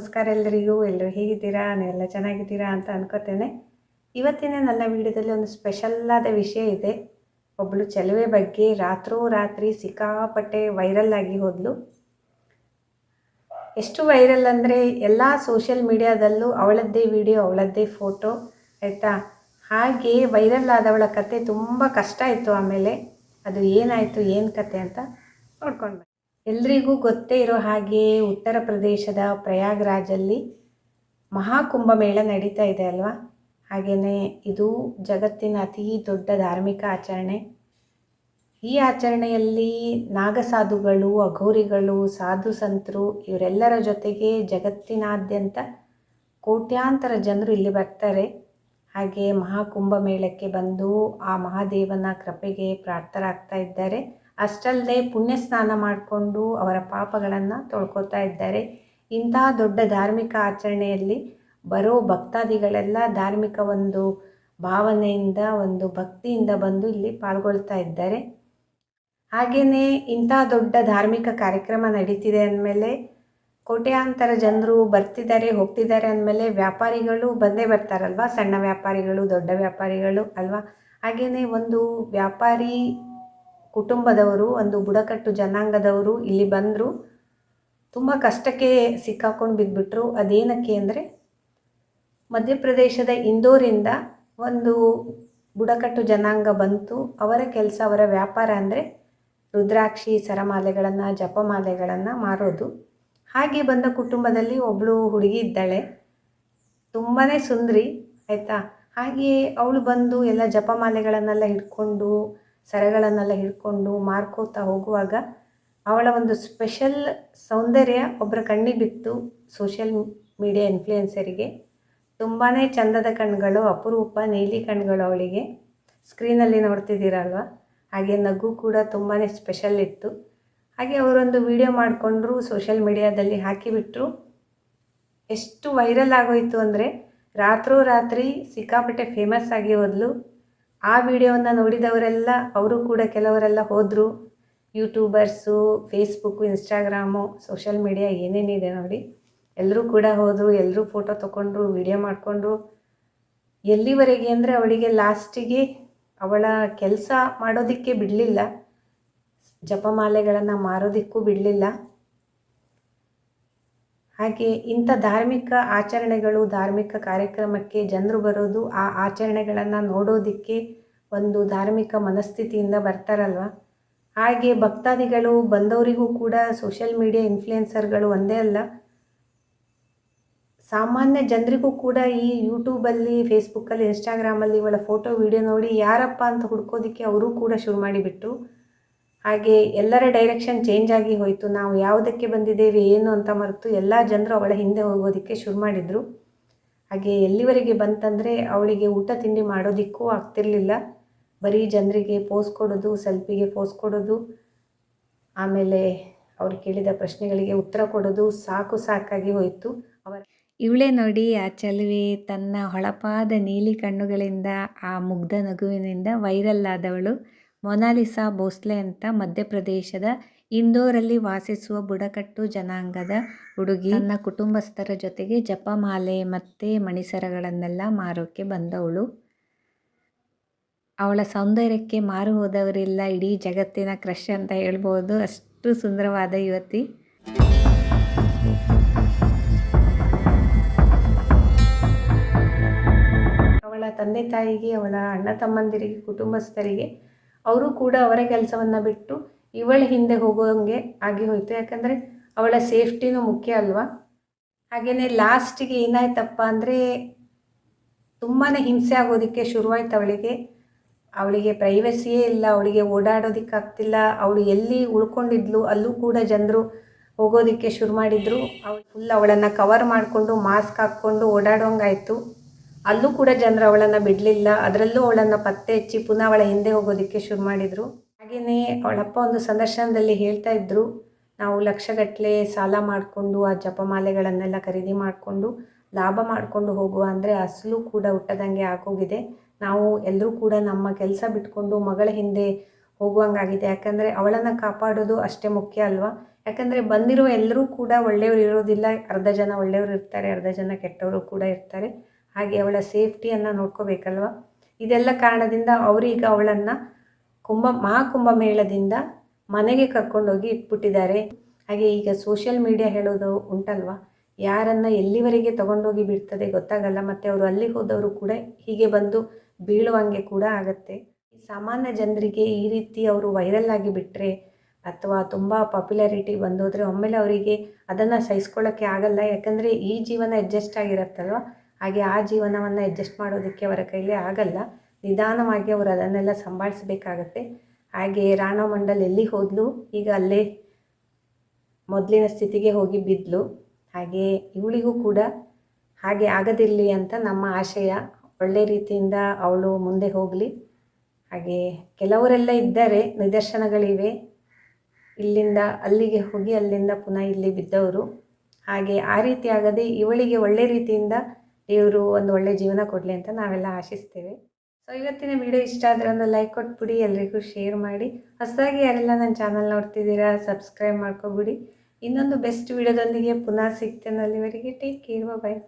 ನಮಸ್ಕಾರ ಎಲ್ಲರಿಗೂ ಎಲ್ಲರೂ ಹೇಗಿದ್ದೀರಾ? ಎಲ್ಲ ಚೆನ್ನಾಗಿದ್ದೀರಾ ಅಂತ ಅನ್ಕೋತೇನೆ. ಇವತ್ತಿನ ನನ್ನ ವಿಡಿಯೋದಲ್ಲಿ ಒಂದು ಸ್ಪೆಷಲ್ಲಾದ ವಿಷಯ ಇದೆ. ಒಬ್ಬಳು ಚೆಲುವೆ ಬಗ್ಗೆ ರಾತ್ರೋ ರಾತ್ರಿ ಸಿಕ್ಕಾಪಟ್ಟೆ ವೈರಲ್ ಆಗಿ ಹೋದ್ಲು. ಎಷ್ಟು ವೈರಲ್ ಅಂದರೆ ಎಲ್ಲ ಸೋಷಿಯಲ್ ಮೀಡಿಯಾದಲ್ಲೂ ಅವಳದ್ದೇ ವಿಡಿಯೋ, ಅವಳದ್ದೇ ಫೋಟೋ, ಆಯಿತಾ? ಹಾಗೆ ವೈರಲ್ ಆದವಳ ಕತೆ ತುಂಬ ಕಷ್ಟ ಇತ್ತು ಆಮೇಲೆ. ಅದು ಏನಾಯಿತು, ಏನು ಕತೆ ಅಂತ ನೋಡ್ಕೊಂಡು ಎಲ್ರಿಗೂ ಗೊತ್ತೇ ಇರೋ ಹಾಗೆ ಉತ್ತರ ಪ್ರದೇಶದ ಪ್ರಯಾಗ್ರಾಜಲ್ಲಿ ಮಹಾಕುಂಭಮೇಳ ನಡೀತಾ ಇದೆ ಅಲ್ವಾ? ಹಾಗೆಯೇ ಇದು ಜಗತ್ತಿನ ಅತಿ ದೊಡ್ಡ ಧಾರ್ಮಿಕ ಆಚರಣೆ. ಈ ಆಚರಣೆಯಲ್ಲಿ ನಾಗಸಾಧುಗಳು, ಅಘೋರಿಗಳು, ಸಾಧು ಸಂತರು ಇವರೆಲ್ಲರ ಜೊತೆಗೆ ಜಗತ್ತಿನಾದ್ಯಂತ ಕೋಟ್ಯಾಂತರ ಜನರು ಇಲ್ಲಿ ಬರ್ತಾರೆ. ಹಾಗೆ ಮಹಾಕುಂಭ ಮೇಳಕ್ಕೆ ಬಂದು ಆ ಮಹಾದೇವನ ಕೃಪೆಗೆ ಪ್ರಾರ್ಥರಾಗ್ತಾ ಇದ್ದಾರೆ. ಅಷ್ಟಲ್ಲದೆ ಪುಣ್ಯ ಸ್ನಾನ ಮಾಡಿಕೊಂಡು ಅವರ ಪಾಪಗಳನ್ನು ತೊಳ್ಕೊತಾ ಇದ್ದಾರೆ. ಇಂತಹ ದೊಡ್ಡ ಧಾರ್ಮಿಕ ಆಚರಣೆಯಲ್ಲಿ ಬರೋ ಭಕ್ತಾದಿಗಳೆಲ್ಲ ಧಾರ್ಮಿಕ ಒಂದು ಭಾವನೆಯಿಂದ, ಒಂದು ಭಕ್ತಿಯಿಂದ ಬಂದು ಇಲ್ಲಿ ಪಾಲ್ಗೊಳ್ತಾ ಇದ್ದಾರೆ. ಹಾಗೆಯೇ ಇಂಥ ದೊಡ್ಡ ಧಾರ್ಮಿಕ ಕಾರ್ಯಕ್ರಮ ನಡೀತಿದೆ ಅಂದಮೇಲೆ ಕೋಟ್ಯಾಂತರ ಜನರು ಬರ್ತಿದ್ದಾರೆ, ಹೋಗ್ತಿದ್ದಾರೆ ಅಂದಮೇಲೆ ವ್ಯಾಪಾರಿಗಳು ಬಂದೇ ಬರ್ತಾರಲ್ವ? ಸಣ್ಣ ವ್ಯಾಪಾರಿಗಳು, ದೊಡ್ಡ ವ್ಯಾಪಾರಿಗಳು ಅಲ್ವಾ? ಹಾಗೆಯೇ ಒಂದು ವ್ಯಾಪಾರಿ ಕುಟುಂಬದವರು, ಒಂದು ಬುಡಕಟ್ಟು ಜನಾಂಗದವರು ಇಲ್ಲಿ ಬಂದರು, ತುಂಬ ಕಷ್ಟಕ್ಕೆ ಸಿಕ್ಕಾಕೊಂಡು ಬಿದ್ದುಬಿಟ್ರು ಅದೇನಕ್ಕೆ ಅಂದರೆ, ಮಧ್ಯಪ್ರದೇಶದ ಇಂದೋರಿಂದ ಒಂದು ಬುಡಕಟ್ಟು ಜನಾಂಗ ಬಂತು. ಅವರ ಕೆಲಸ ಅವರ ವ್ಯಾಪಾರ ಅಂದರೆ ರುದ್ರಾಕ್ಷಿ, ಸರಮಾಲೆಗಳನ್ನು, ಜಪಮಾಲೆಗಳನ್ನು ಮಾರೋದು. ಹಾಗೆ ಬಂದ ಕುಟುಂಬದಲ್ಲಿ ಒಬ್ಬಳು ಹುಡುಗಿ ಇದ್ದಾಳೆ. ತುಂಬಾ ಸುಂದರಿ, ಆಯಿತಾ? ಹಾಗೆಯೇ ಅವಳು ಬಂದು ಎಲ್ಲ ಜಪಮಾಲೆಗಳನ್ನೆಲ್ಲ ಹಿಡ್ಕೊಂಡು ಸರಗಳನ್ನೆಲ್ಲ ಹಿಡ್ಕೊಂಡು ಮಾರ್ಕೋತಾ ಹೋಗುವಾಗ ಅವಳ ಒಂದು ಸ್ಪೆಷಲ್ ಸೌಂದರ್ಯ ಒಬ್ಬರ ಕಣ್ಣಿಗೆ ಬಿತ್ತು ಸೋಷಿಯಲ್ ಮೀಡಿಯಾ ಇನ್ಫ್ಲೂಯೆನ್ಸರಿಗೆ. ತುಂಬಾ ಚಂದದ ಕಣ್ಗಳು, ಅಪರೂಪ ನೀಲಿ ಕಣ್ಗಳು ಅವಳಿಗೆ. ಸ್ಕ್ರೀನಲ್ಲಿ ನೋಡ್ತಿದ್ದೀರಲ್ವ? ಹಾಗೆ ನಗು ಕೂಡ ತುಂಬಾ ಸ್ಪೆಷಲ್ ಇತ್ತು. ಹಾಗೆ ಅವರೊಂದು ವಿಡಿಯೋ ಮಾಡಿಕೊಂಡ್ರು, ಸೋಷಿಯಲ್ ಮೀಡಿಯಾದಲ್ಲಿ ಹಾಕಿಬಿಟ್ರು. ಎಷ್ಟು ವೈರಲ್ ಆಗೋಯಿತು ಅಂದರೆ ರಾತ್ರೋ ರಾತ್ರಿ ಸಿಕ್ಕಾಪಟ್ಟೆ ಫೇಮಸ್ ಆಗಿ ಹೋದ್ಲು ಆ ವಿಡಿಯೋವನ್ನು ನೋಡಿದವರೆಲ್ಲ, ಅವರು ಕೂಡ ಕೆಲವರೆಲ್ಲ ಹೋದರು. YouTubers Facebook Instagram social media ಏನೇನಿದೆ ನೋಡಿ. ಎಲ್ಲರೂ ಕೂಡ ಹೋದರು ಎಲ್ಲರೂ ಫೋಟೋ ತೊಗೊಂಡ್ರು ವಿಡಿಯೋ ಮಾಡಿಕೊಂಡ್ರು. ಎಲ್ಲಿವರೆಗೆ ಅಂದರೆ ಅವಳಿಗೆ ಲಾಸ್ಟಿಗೆ ಅವಳ ಕೆಲಸ ಮಾಡೋದಕ್ಕೆ ಬಿಡಲಿಲ್ಲ. ಜಪಮಾಲೆಗಳನ್ನು ಮಾರೋದಕ್ಕೂ ಬಿಡಲಿಲ್ಲ. ಹಾಗೆ ಇಂಥ ಧಾರ್ಮಿಕ ಆಚರಣೆಗಳು, ಧಾರ್ಮಿಕ ಕಾರ್ಯಕ್ರಮಕ್ಕೆ ಜನರು ಬರೋದು, ಆ ಆಚರಣೆಗಳನ್ನು ನೋಡೋದಕ್ಕೆ ಒಂದು ಧಾರ್ಮಿಕ ಮನಸ್ಥಿತಿಯಿಂದ ಬರ್ತಾರಲ್ವ? ಹಾಗೆ ಭಕ್ತಾದಿಗಳು ಬಂದವರಿಗೂ ಕೂಡ ಸೋಷಿಯಲ್ ಮೀಡಿಯಾ ಇನ್ಫ್ಲುಯೆನ್ಸರ್ಗಳು ಒಂದೇ ಅಲ್ಲ. ಸಾಮಾನ್ಯ ಜನರಿಗೂ ಕೂಡ ಈ ಯೂಟ್ಯೂಬಲ್ಲಿ ಫೇಸ್ಬುಕ್ಕಲ್ಲಿ ಇನ್ಸ್ಟಾಗ್ರಾಮಲ್ಲಿ ಇವಳ ಫೋಟೋ ವಿಡಿಯೋ ನೋಡಿ ಯಾರಪ್ಪ ಅಂತ ಹುಡ್ಕೋದಕ್ಕೆ ಅವರು ಕೂಡ ಶುರು ಮಾಡಿಬಿಟ್ರು ಹಾಗೆ ಎಲ್ಲರ ಡೈರೆಕ್ಷನ್ ಚೇಂಜ್ ಆಗಿ ಹೋಯಿತು. ನಾವು ಯಾವುದಕ್ಕೆ ಬಂದಿದ್ದೇವೆ, ಏನು ಅಂತ ಮರೆತು ಎಲ್ಲ ಜನರು ಅವಳ ಹಿಂದೆ ಹೋಗೋದಕ್ಕೆ ಶುರು ಮಾಡಿದರು. ಹಾಗೆ ಎಲ್ಲಿವರೆಗೆ ಬಂತಂದರೆ ಅವಳಿಗೆ ಊಟ ತಿಂಡಿ ಮಾಡೋದಿಕ್ಕೂ ಆಗ್ತಿರಲಿಲ್ಲ. ಬರೀ ಜನರಿಗೆ ಪೋಸ್ ಕೊಡೋದು ಸೆಲ್ಫಿಗೆ ಪೋಸ್ ಕೊಡೋದು, ಆಮೇಲೆ ಅವ್ರು ಕೇಳಿದ ಪ್ರಶ್ನೆಗಳಿಗೆ ಉತ್ತರ ಕೊಡೋದು ಸಾಕು ಸಾಕಾಗಿ ಹೋಯಿತು. ಅವರ ಇವಳೇ ನೋಡಿ ಆ ಚೆಲುವೆ, ತನ್ನ ಹೊಳಪಾದ ನೀಲಿ ಕಣ್ಣುಗಳಿಂದ, ಆ ಮುಗ್ಧ ನಗುವಿನಿಂದ ವೈರಲ್ ಆದವಳು. ಮೊನಾಲಿಸಾ ಭೋಸ್ಲೆ ಅಂತ ಮಧ್ಯಪ್ರದೇಶದ ಇಂದೋರಲ್ಲಿ ವಾಸಿಸುವ ಬುಡಕಟ್ಟು ಜನಾಂಗದ ಹುಡುಗಿ. ತನ್ನ ಕುಟುಂಬಸ್ಥರ ಜೊತೆಗೆ ಜಪಮಾಲೆ ಮತ್ತು ಮಣಿಸರಗಳನ್ನೆಲ್ಲ ಮಾರೋಕ್ಕೆ ಬಂದವಳು. ಅವಳ ಸೌಂದರ್ಯಕ್ಕೆ ಮಾರು ಹೋದವರಿಲ್ಲ, ಇಡೀ ಜಗತ್ತಿನ ಕ್ರಶ್ ಅಂತ ಹೇಳ್ಬೋದು. ಅಷ್ಟು ಸುಂದರವಾದ ಯುವತಿ. ಅವಳ ತಂದೆ ತಾಯಿಗೆ, ಅವಳ ಅಣ್ಣ ತಮ್ಮಂದಿರಿಗೆ, ಕುಟುಂಬಸ್ಥರಿಗೆ ಅವರು ಕೂಡ ಅವರ ಕೆಲಸವನ್ನು ಬಿಟ್ಟು ಇವಳ ಹಿಂದೆ ಹೋಗೋಂಗೆ ಆಗಿ ಹೋಯಿತು. ಯಾಕಂದರೆ ಅವಳ ಸೇಫ್ಟಿನೂ ಮುಖ್ಯ ಅಲ್ವಾ? ಹಾಗೆಯೇ ಲಾಸ್ಟಿಗೆ ಏನಾಯ್ತಪ್ಪ ಅಂದರೆ ತುಂಬಾ ಹಿಂಸೆ ಆಗೋದಕ್ಕೆ ಶುರುವಾಯ್ತು ಅವಳಿಗೆ. ಅವಳಿಗೆ ಪ್ರೈವಸಿಯೇ ಇಲ್ಲ, ಅವಳಿಗೆ ಓಡಾಡೋದಕ್ಕಾಗ್ತಿಲ್ಲ ಅವಳು ಎಲ್ಲಿ ಉಳ್ಕೊಂಡಿದ್ಲು ಅಲ್ಲೂ ಕೂಡ ಜನರು ಹೋಗೋದಕ್ಕೆ ಶುರು ಮಾಡಿದರು. ಅವಳು ಫುಲ್ ಅವಳನ್ನು ಕವರ್ ಮಾಡಿಕೊಂಡು ಮಾಸ್ಕ್ ಹಾಕ್ಕೊಂಡು ಓಡಾಡೋಂಗಾಯಿತು. ಅಲ್ಲೂ ಕೂಡ ಜನರು ಅವಳನ್ನು ಬಿಡಲಿಲ್ಲ. ಅದರಲ್ಲೂ ಅವಳನ್ನು ಪತ್ತೆ ಹಚ್ಚಿ ಪುನಃ ಅವಳ ಹಿಂದೆ ಹೋಗೋದಕ್ಕೆ ಶುರು ಮಾಡಿದರು. ಹಾಗೆಯೇ ಅವಳಪ್ಪ ಒಂದು ಸಂದರ್ಶನದಲ್ಲಿ ಹೇಳ್ತಾ ಇದ್ದರು ನಾವು ಲಕ್ಷಗಟ್ಟಲೆ ಸಾಲ ಮಾಡಿಕೊಂಡು ಆ ಜಪಮಾಲೆಗಳನ್ನೆಲ್ಲ ಖರೀದಿ ಮಾಡಿಕೊಂಡು ಲಾಭ ಮಾಡಿಕೊಂಡು ಹೋಗುವ ಅಂದರೆ ಅಸಲು ಕೂಡ ಹುಟ್ಟದಂಗೆ ಆಗೋಗಿದೆ. ನಾವು ಎಲ್ಲರೂ ಕೂಡ ನಮ್ಮ ಕೆಲಸ ಬಿಟ್ಕೊಂಡು ಮಗಳ ಹಿಂದೆ ಹೋಗುವಂಗಾಗಿದೆ. ಯಾಕಂದರೆ ಅವಳನ್ನು ಕಾಪಾಡೋದು ಅಷ್ಟೇ ಮುಖ್ಯ ಅಲ್ವಾ? ಯಾಕಂದರೆ ಬಂದಿರೋ ಎಲ್ಲರೂ ಕೂಡ ಒಳ್ಳೆಯವರು ಇರೋದಿಲ್ಲ. ಅರ್ಧ ಜನ ಒಳ್ಳೆಯವರು ಇರ್ತಾರೆ, ಅರ್ಧ ಜನ ಕೆಟ್ಟವರು ಕೂಡ ಇರ್ತಾರೆ. ಹಾಗೆ ಅವಳ ಸೇಫ್ಟಿಯನ್ನು ನೋಡ್ಕೋಬೇಕಲ್ವ? ಇದೆಲ್ಲ ಕಾರಣದಿಂದ ಅವರೀಗ ಅವಳನ್ನು ಕುಂಭ, ಮಹಾಕುಂಭಮೇಳದಿಂದ ಮನೆಗೆ ಕರ್ಕೊಂಡೋಗಿ ಇಟ್ಬಿಟ್ಟಿದ್ದಾರೆ. ಹಾಗೆ ಈಗ ಸೋಷಿಯಲ್ ಮೀಡಿಯಾ ಹೇಳೋದು ಉಂಟಲ್ವ? ಯಾರನ್ನು ಎಲ್ಲಿವರೆಗೆ ತಗೊಂಡೋಗಿ ಬಿಡ್ತದೆ ಗೊತ್ತಾಗಲ್ಲ, ಮತ್ತು ಅವರು ಅಲ್ಲಿ ಹೋದವರು ಕೂಡ ಹೀಗೆ ಬಂದು ಬೀಳುವಂಗೆ ಕೂಡ ಆಗುತ್ತೆ. ಸಾಮಾನ್ಯ ಜನರಿಗೆ ಈ ರೀತಿ ಅವರು ವೈರಲ್ ಆಗಿ ಬಿಟ್ಟರೆ ಅಥವಾ ತುಂಬ ಪಾಪ್ಯುಲಾರಿಟಿ ಬಂದೋದ್ರೆ ಒಮ್ಮೆಲೆ ಅವರಿಗೆ ಅದನ್ನು ಸಹಿಸ್ಕೊಳ್ಳೋಕ್ಕೆ ಆಗಲ್ಲ. ಯಾಕಂದರೆ ಈ ಜೀವನ ಅಡ್ಜಸ್ಟ್ ಆಗಿರುತ್ತಲ್ವ? ಹಾಗೆ ಆ ಜೀವನವನ್ನು ಅಡ್ಜಸ್ಟ್ ಮಾಡೋದಕ್ಕೆ ಅವರ ಕೈಲಿ ಆಗಲ್ಲ. ನಿಧಾನವಾಗಿ ಅವರು ಅದನ್ನೆಲ್ಲ ಸಂಭಾಳಿಸಬೇಕಾಗತ್ತೆ. ಹಾಗೆ ರಾಣಾ ಮಂಡಲ್ ಎಲ್ಲಿ ಹೋದ್ಲು? ಈಗ ಅಲ್ಲೇ ಮೊದಲಿನ ಸ್ಥಿತಿಗೆ ಹೋಗಿ ಬಿದ್ದಲು ಹಾಗೆ ಇವಳಿಗೂ ಕೂಡ ಹಾಗೆ ಆಗದಿರಲಿ ಅಂತ ನಮ್ಮ ಆಶಯ. ಒಳ್ಳೆ ರೀತಿಯಿಂದ ಅವಳು ಮುಂದೆ ಹೋಗಲಿ. ಹಾಗೆ ಕೆಲವರೆಲ್ಲ ಇದ್ದಾರೆ, ನಿದರ್ಶನಗಳಿವೆ. ಇಲ್ಲಿಂದ ಅಲ್ಲಿಗೆ ಹೋಗಿ ಅಲ್ಲಿಂದ ಪುನಃ ಇಲ್ಲಿ ಬಿದ್ದವರು. ಹಾಗೆ ಆ ರೀತಿ ಆಗದೆ ಇವಳಿಗೆ ಒಳ್ಳೆ ರೀತಿಯಿಂದ ದೇವರು ಒಂದು ಒಳ್ಳೆ ಜೀವನ ಕೊಡಲಿ ಅಂತ ನಾವೆಲ್ಲ ಆಶಿಸ್ತೇವೆ. ಸೊ ಇವತ್ತಿನ ವಿಡಿಯೋ ಇಷ್ಟ ಆದರೆ ಒಂದು ಲೈಕ್ ಕೊಟ್ಬಿಡಿ, ಎಲ್ರಿಗೂ ಶೇರ್ ಮಾಡಿ. ಹೊಸದಾಗಿ ಯಾರೆಲ್ಲ ನನ್ನ ಚಾನಲ್ ನೋಡ್ತಿದ್ದೀರಾ ಸಬ್ಸ್ಕ್ರೈಬ್ ಮಾಡ್ಕೊಬಿಡಿ. ಇನ್ನೊಂದು ಬೆಸ್ಟ್ ವಿಡಿಯೋದೊಂದಿಗೆ ಪುನಃ ಸಿಗ್ತೇನೆ ಅಲ್ಲಿವರೆಗೆ. Take care bye